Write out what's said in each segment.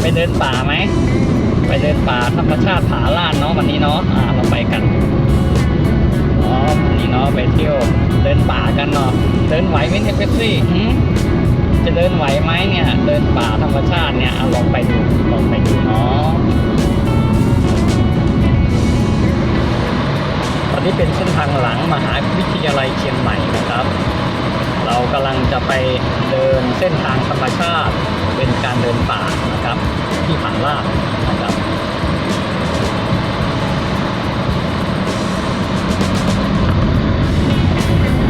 ไปเดินป่าไหม ไปเดินป่าธรรมชาติผาลาดเนาะวันนี้เนาะอ่าเราไปกันอ๋อวันนี้เนาะไปเที่ยวเดินป่ากันเนาะเดินไหวไหมเนี่ยเป๊ปซี่จะเดินไหวไหมเนี่ย เดินป่าธรรมชาติเนี่ยเอาลองไปดูลองไปดูเนาะตอนนี้เป็นเส้นทางหลังมหาวิทยาลัยเชียงใหม่นะครับ เรากำลังจะไปเดินเส้นทางธรรมชาติ เป็นการเดินป่านะครับ ที่ผาลาดนะครับ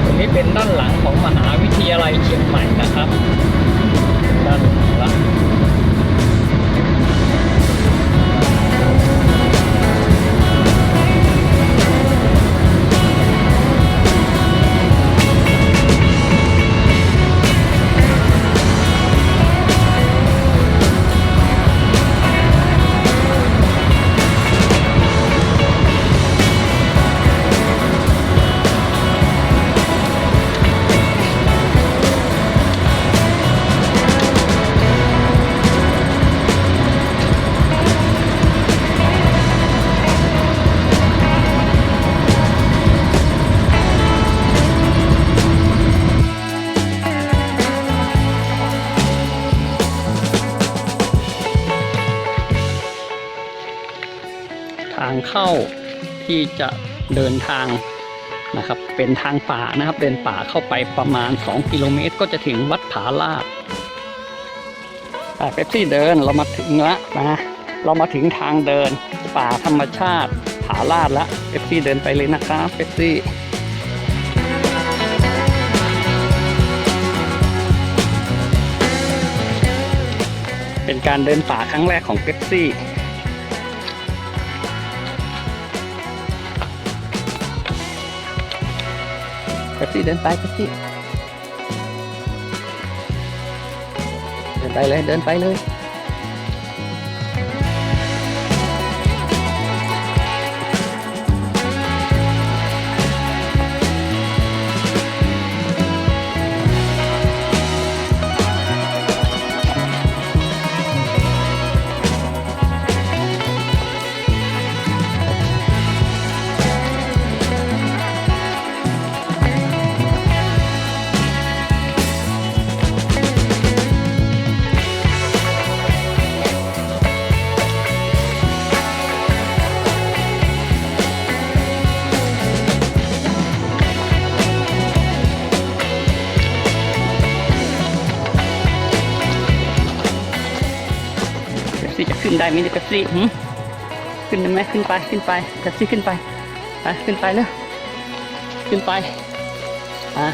ตรงนี้เป็นด้านหลังของมหาวิทยาลัยเชียงใหม่นะครับ เข้าที่จะเดินทางนะครับ เป็นทางป่านะครับ เดินป่าเข้าไปประมาณ 2 กิโลเมตร ก็จะถึงวัดผาลาดปเป๊ปซี่เดินเรามาถึงละนะเรามาถึงทางเดินป่าธรรมชาติผาลาดแล้วเป๊ปซี่เดินไปเลยนะครับเป๊ปซี่เป็นการเดินป่าครั้งแรกของเป๊ปซี่ เป๊ปซี่เดินไปเได้ไหมเนี่ยเป๊ปซี่ขึ้นได้ไหมขึ้นไปขึ้นไปเป๊ปซี่ขึ้นไปไปขึ้นไปเลยขึ้นไปอะ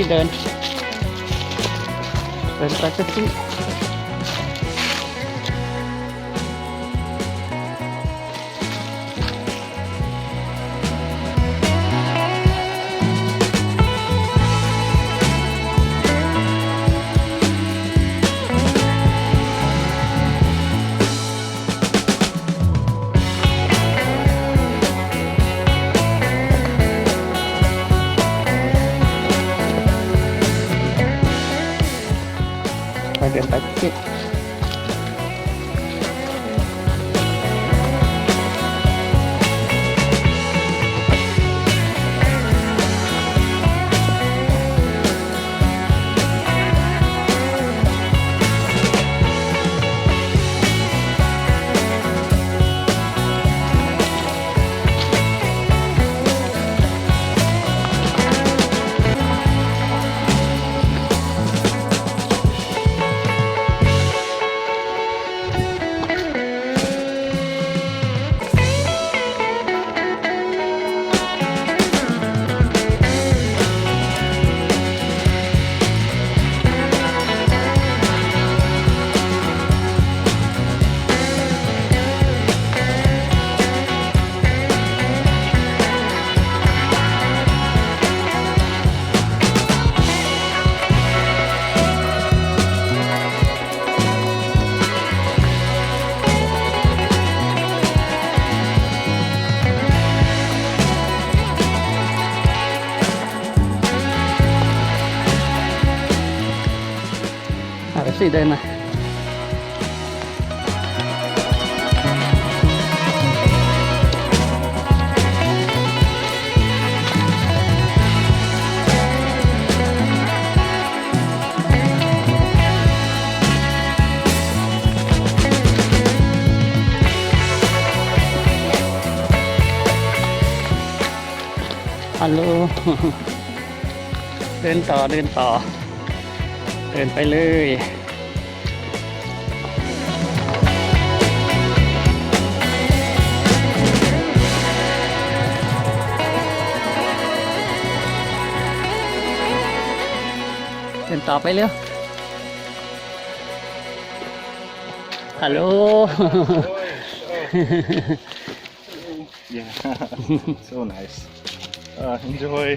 ะเดิน ฟซี่เดินมาฮัลโหลเดินต่อเดินต่อ เดินไปเลย ดินต่อไปเร็วฮัลโหล Yeah, so nice. Uh, enjoy.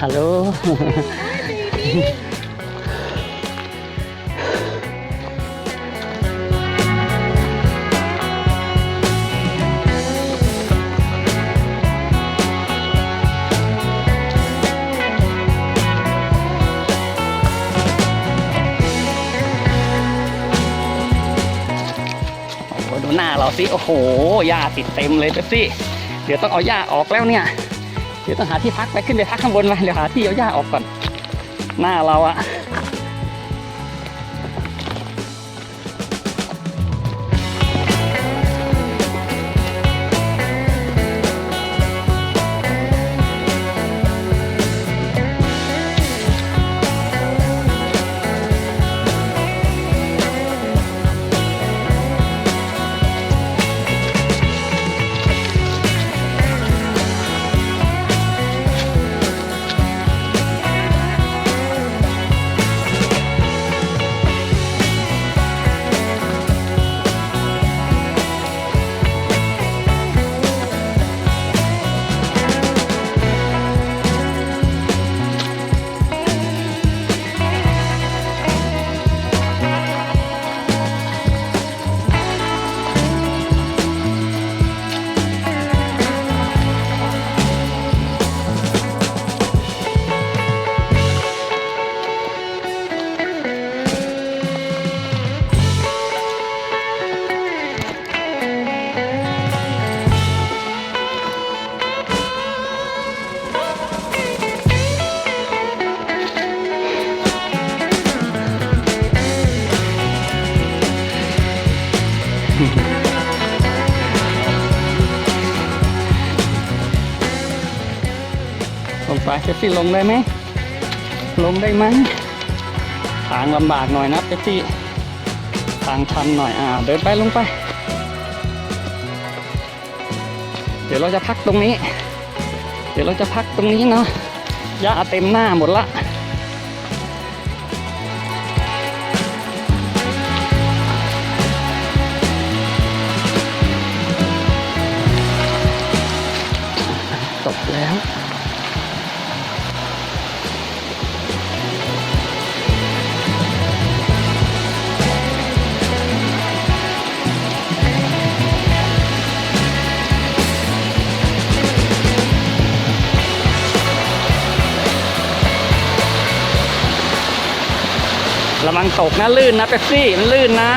ฮัลโหล เราสิโอ้โหหญ้าติดเต็มเลยเป๊ปซี่ เดี๋ยวต้องเอาหญ้าออกแล้วเนี่ย เดี๋ยวต้องหาที่พักไปขึ้นไปพักข้างบนไปเดี๋ยวหาที่เอาหญ้าออกก่อน หน้าเราอะ ซี่ ลงได้ไหม ลงได้ไหมทางลำบากหน่อยนะเป๊ปซี่ทางชันหน่อย อ่า เดินไปลงไป เดี๋ยวเราจะพักตรงนี้ เดี๋ยวเราจะพักตรงนี้เนาะหญ้าเต็มหน้าหมดละ ระวังตกนะลื่นนะเป๊ปซี่มันลื่นนะ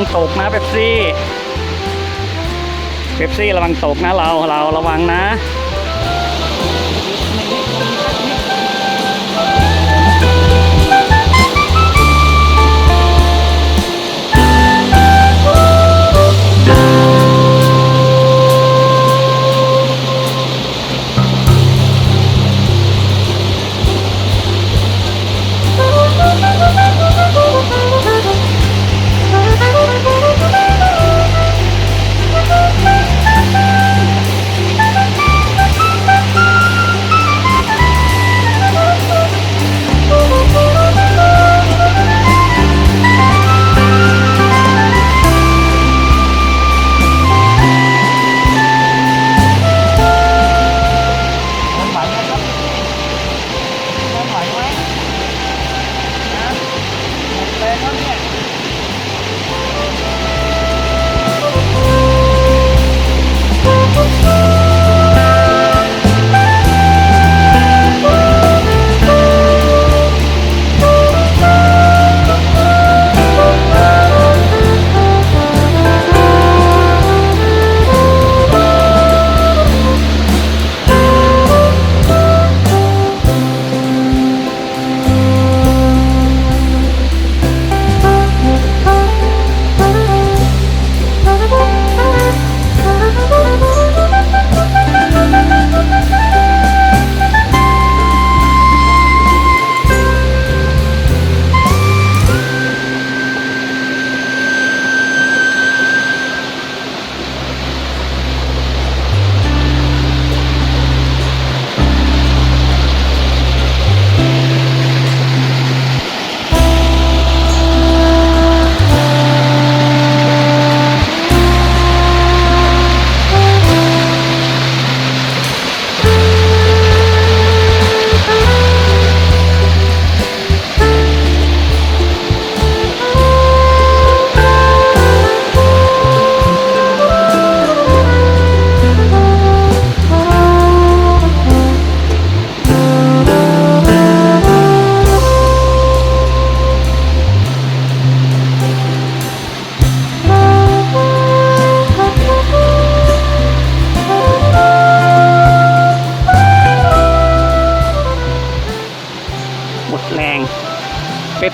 งตกนะเป๊ปซี่เป๊ปซี่ระวังตกนะเราเราระวังนะ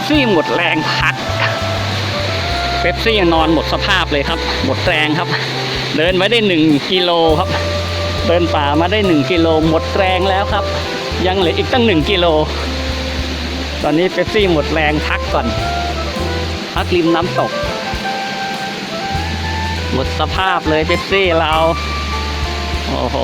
ซี่หมดแรงพักเป๊ปซี่นอนหมดสภาพเลยครับ หมดแรงครับ เดินมาได้หนึ่งกิโลครับ เดินป่ามาได้หนึ่งกิโลหมดแรงแล้วครับ ยังเหลืออีกตั้งหนึ่งกิโล ตอนนี้เป๊ปซี่หมดแรงพักก่อนพักริมน้ำตก หมดสภาพเลยเป๊ปซี่เรา โอ้โห